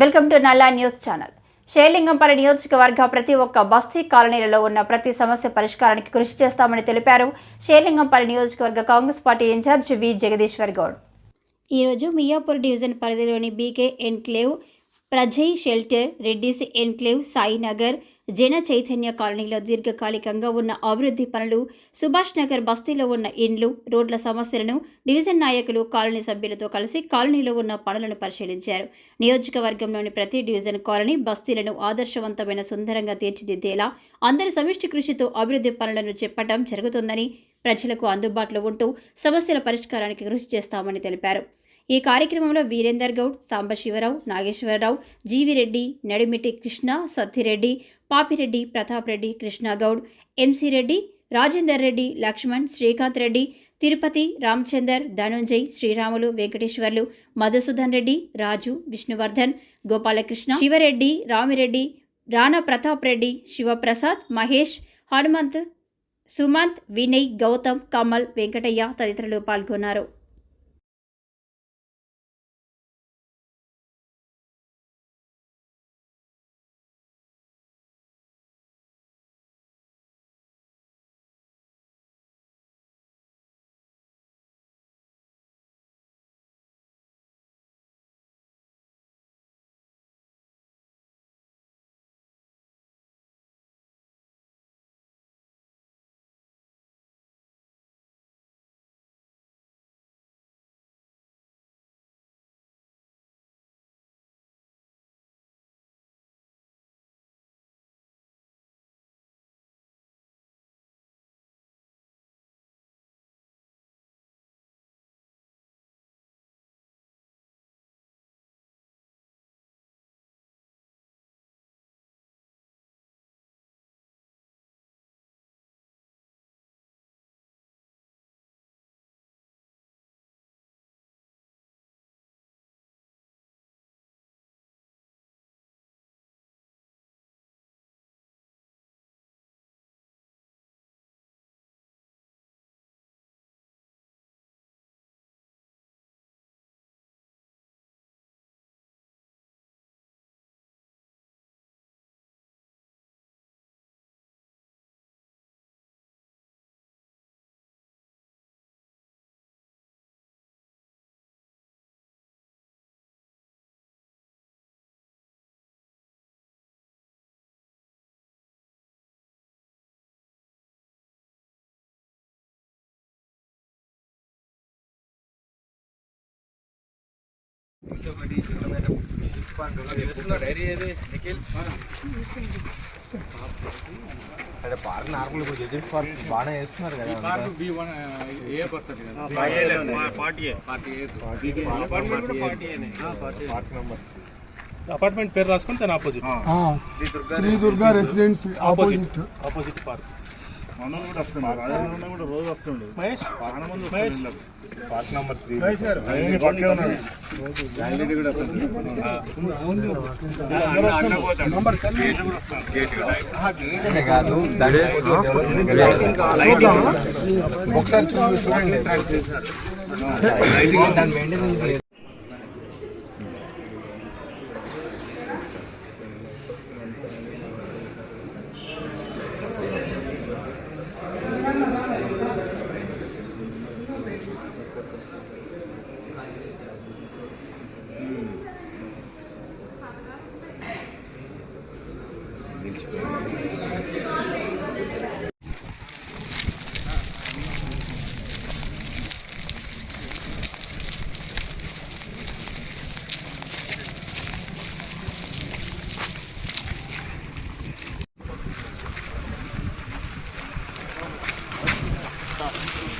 Welcome to Nalla news channel. Serilingampally నియోజకవర్గ ప్రతి ఒక్క బస్తీ కాలనీలలో ఉన్న ప్రతి సమస్య పరిష్కారానికి కృషి చేస్తామని తెలిపారు షేర్లింగంపల్లి నియోజకవర్గ Congress party in-charge V Jagadishwar Goud. ఈరోజు మియాపూర్ డివిజన్ పరిధిలోని BK enclave Prajay shelter Reddy's enclave Sainagar Jana Chaitanya కాలనీలో దీర్ఘకాలికంగా ఉన్న అభివృద్ధి పనులు సుభాష్ నగర్ బస్తీలో ఉన్న ఇండ్లు రోడ్ల సమస్యలను డివిజన్ నాయకులు కాలనీ సభ్యులతో కలిసి కాలనీలో ఉన్న పనులను పరిశీలించారు. నియోజకవర్గంలోని ప్రతి డివిజన్ కాలనీ బస్తీలను ఆదర్శవంతమైన సుందరంగా తీర్చిదిద్దేలా అందరి సమిష్టి కృషితో అభివృద్ధి పనులను చెప్పటం జరుగుతుందని ప్రజలకు అందుబాటులో ఉంటూ సమస్యల పరిష్కారానికి కృషి చేస్తామని తెలిపారు. ఈ కార్యక్రమంలో వీరేందర్ గౌడ్ సాంబశివరావు నాగేశ్వరరావు జీవిరెడ్డి నడిమిటి కృష్ణ సత్తిరెడ్డి పాపిరెడ్డి ప్రతాప్ రెడ్డి కృష్ణగౌడ్ ఎంసీ రెడ్డి రాజేందర్ రెడ్డి లక్ష్మణ్ శ్రీకాంత్ రెడ్డి తిరుపతి రామచందర్ ధనుంజయ్ శ్రీరాములు వెంకటేశ్వర్లు మధుసూదన్ రెడ్డి రాజు విష్ణువర్ధన్ గోపాలకృష్ణ శివరెడ్డి రామిరెడ్డి రాణా ప్రతాప్ రెడ్డి శివప్రసాద్ మహేష్ హనుమంత్ సుమంత్ వినయ్ గౌతమ్ కమల్ వెంకటయ్య తదితరులు పాల్గొన్నారు. అదే పార్క్ నార్మల్ ఇప్పుడు జడ్జెస్ పార్క్ బాగానే వేస్తున్నారు కదా అంతా. బి వన్ ఏ పర్సెంట్ కదా పార్క్ నెంబర్ అపార్ట్మెంట్ పేరు రాసుకొని దాని opposite Shri Durga residency opposite. Opposite park మనోళ్ళు కూడా వస్తున్నారు రాజన్న కూడా రోజు వస్తుండు. మహేష్? చాలా మంది మహేష్? వస్తున్నారు పార్క్ నెంబర్ త్రీ. అవన్నీ పక్కనే ఉన్నారు జాంగ్లీ కూడా వస్తుంది నంబర్ సెవెన్. గేట్ కాదు దాని ఒకసారి చూడండి ట్రాక్ చేశారు. か。